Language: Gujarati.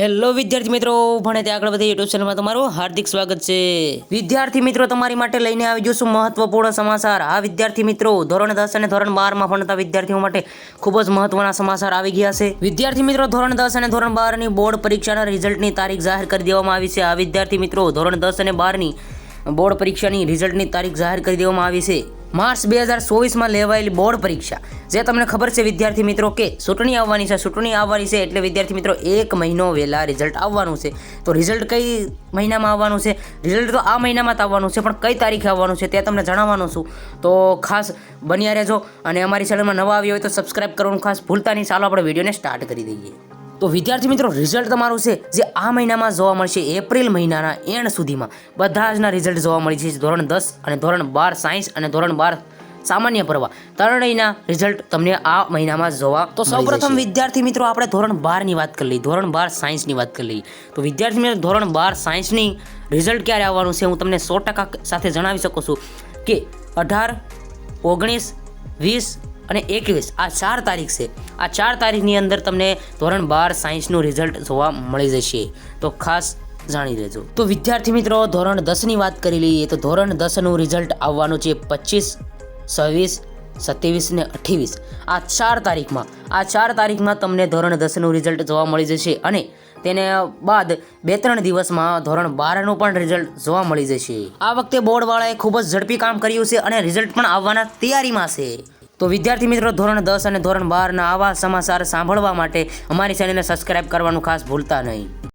હેલો વિદ્યાર્થી મિત્રો. ભણે તે આગળ વધી યુટ્યુબ ચેનલમાં તમારું હાર્દિક સ્વાગત છે. વિદ્યાર્થી મિત્રો, તમારી માટે લઈને આવી જશું મહત્વપૂર્ણ સમાચાર. આ વિદ્યાર્થી મિત્રો, ધોરણ દસ અને ધોરણ બારમાં ભણતા વિદ્યાર્થીઓ માટે ખૂબ જ મહત્વના સમાચાર આવી ગયા છે. વિદ્યાર્થી મિત્રો, ધોરણ દસ અને ધોરણ બારની બોર્ડ પરીક્ષાના રિઝલ્ટની તારીખ જાહેર કરી દેવામાં આવી છે. આ વિદ્યાર્થી મિત્રો, ધોરણ દસ અને બારની બોર્ડ પરીક્ષાની રિઝલ્ટની તારીખ જાહેર કરી દેવામાં આવી છે. માર્ચ બે હજાર ચોવીસમાં લેવાયેલી બોર્ડ પરીક્ષા. જે તમને ખબર છે, વિદ્યાર્થી મિત્રો, કે ચૂંટણી આવવાની છે, ચૂંટણી આવવાની છે એટલે વિદ્યાર્થી મિત્રો, એક મહિનો વહેલા રિઝલ્ટ આવવાનું છે. તો રિઝલ્ટ કઈ મહિનામાં આવવાનું છે? રિઝલ્ટ તો આ મહિનામાં જ આવવાનું છે, પણ કઈ તારીખે આવવાનું છે તે તમને જણાવવાનું છું. તો ખાસ બન્યા રહેજો અને અમારી ચેનલમાં નવા આવી હોય તો સબસ્ક્રાઈબ કરવાનું ખાસ ભૂલતા નહીં. ચાલો આપણે વિડીયોને સ્ટાર્ટ કરી દઈએ. તો વિદ્યાર્થી મિત્રો રિઝલ્ટ તમારું છે જે આ મહિનામાં જોવા મળશે એપ્રિલ મહિનાના એન્ડ સુધીમાં. બધા જના રિઝલ્ટ જોવા મળી છે ધોરણ દસ અને ધોરણ બાર સાયન્સ અને ધોરણ બાર સામાન્ય પ્રવાહ ત્રણેયના રિઝલ્ટ તમને આ મહિનામાં જોવા તો સૌપ્રથમ વિદ્યાર્થી મિત્રો આપણે ધોરણ બારની વાત કરી લઈએ. ધોરણ બાર સાયન્સની વાત કરી લઈએ. તો વિદ્યાર્થી મિત્રો ધોરણ બાર સાયન્સની રિઝલ્ટ ક્યારે આવવાનું છે? હું તમને સો ટકા સાથે જણાવી શકું છું કે અઢાર ઓગણીસ વીસ અને એકવીસ, આ ચાર તારીખ છે. આ ચાર તારીખની અંદર તમને ધોરણ બાર સાયન્સનું રિઝલ્ટ જોવા મળી જશે. તો ખાસ જાણી લેજો. તો વિદ્યાર્થી મિત્રો, ધોરણ દસની વાત કરી લઈએ તો ધોરણ દસનું રિઝલ્ટ આવવાનું છે પચીસ, છવ્વીસ, સત્યાવીસ ને અઠ્યાવીસ. આ ચાર તારીખમાં, આ ચાર તારીખમાં તમને ધોરણ દસનું રિઝલ્ટ જોવા મળી જશે અને તેને બાદ બે ત્રણ દિવસમાં ધોરણ બારનું પણ રિઝલ્ટ જોવા મળી જશે. આ વખતે બોર્ડવાળાએ ખૂબ જ ઝડપી કામ કર્યું છે અને રિઝલ્ટ પણ આવવાના તૈયારીમાં છે. તો વિદ્યાર્થી મિત્રો, ધોરણ દસ અને ધોરણ બારના આવા સમાચાર સાંભળવા માટે અમારી ચેનલને સબસ્ક્રાઇબ કરવાનું ખાસ ભૂલતા નહીં.